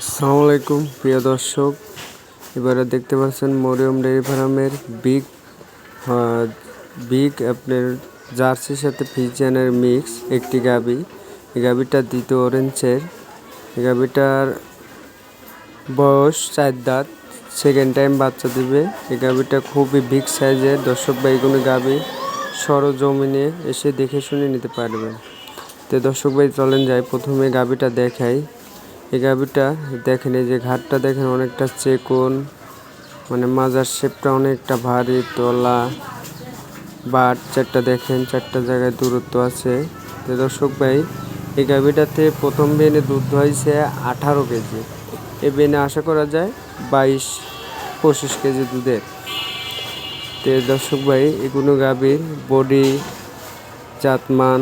আসসালামু আলাইকুম, প্রিয় দর্শক। এবারে দেখতে পাচ্ছেন মরিয়ম ডেয়ারি ফার্মের বিগ বিগ আপনার জার্সির সাথে ফিজিয়ানের মিক্স একটি গাবি। এই গাবিটা দ্বিতীয় অরেঞ্জের এই গাবিটার বয়স চার দাঁত সেকেন্ড টাইম বাচ্চা দিবে। এই গাবিটা খুবই বিগ সাইজের, দর্শক ভাই কোনো গাবি সরজমিনে এসে দেখে শুনে নিতে পারবেন। তো দর্শক ভাই, চলেন যাই, প্রথমে গাবিটা দেখাই। এই গাবিটা দেখেন, এই যে ঘাটটা দেখেন অনেকটা চেকন মানে মাজার শেপটা অনেকটা ভারী, তোলা। বাট চারটা দেখেন, চারটা জায়গায় দূরত্ব আছে। তো দর্শক ভাই, এই গাভিটাতে প্রথম বেনে দুধ হয়েছে আঠারো কেজি। এ বেনে আশা করা যায় বাইশ, পঁচিশ কেজি দুধের। তো দর্শক ভাই, এগুলো গাভীর বডি, জাতমান,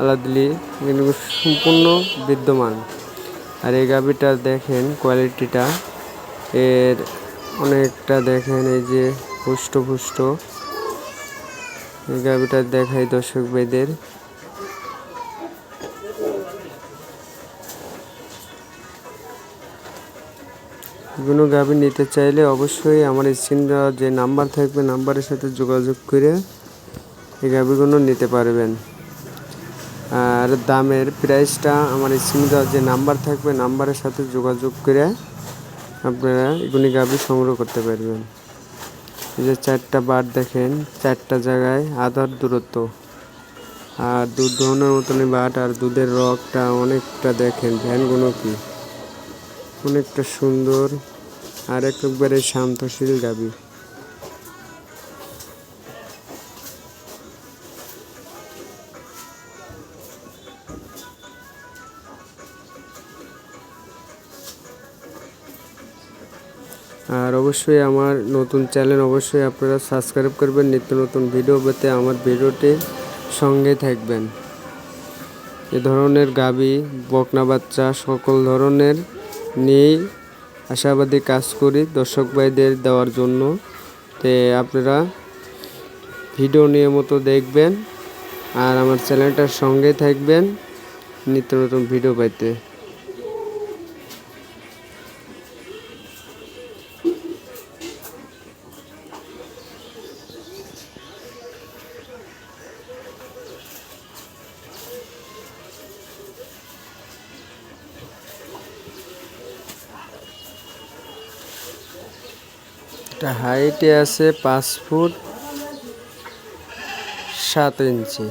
আলাদলি, এগুলো সম্পূর্ণ বিদ্যমান। আর এই গাভিটা দেখেন কোয়ালিটিটা। এর অনেকটা দেখেন এই যে পুষ্ট পুষ্ট। এই গাভিটা দেখাই দর্শক ভাইদের। কোনো গাভি নিতে চাইলে অবশ্যই আমার স্ক্রিন যে নাম্বার থাকবে, নাম্বারের সাথে যোগাযোগ করে এই গাভিগুলো নিতে পারবেন। আর দামের প্রাইসটা আমার স্ক্রিনে দেওয়া যে নাম্বার থাকবে নাম্বারের সাথে যোগাযোগ করে আপনারা এগুলি গাভি সংগ্রহ করতে পারবেন। এই যে চারটা বার দেখেন, চারটা জায়গায় আধার দূরত্ব। আর দুধ দোহনের মতনই বাট আর দুধের রকটা অনেকটা দেখেন ভ্যানগুলো কি অনেকটা সুন্দর, আর একবারে শান্তশীল গাবি। আর অবশ্যই আমার নতুন চ্যানেল অবশ্যই আপনারা সাবস্ক্রাইব করবেন। নিত্য নতুন ভিডিও পেতে আমার ভিডিওটি সঙ্গে থাকবেন। এ ধরনের গাবি, বকনা বাচ্চা, সকল ধরনের নিয়েই আশাবাদী কাজ করি দর্শক ভাইদের দেওয়ার জন্য। তে আপনারা ভিডিও নিয়মিত দেখবেন আর আমার চ্যানেলটার সঙ্গে থাকবেন। নিত্য নতুন ভিডিও পাইতে এটা হাইটে আছে পাঁচ ফুট সাত ইঞ্চি।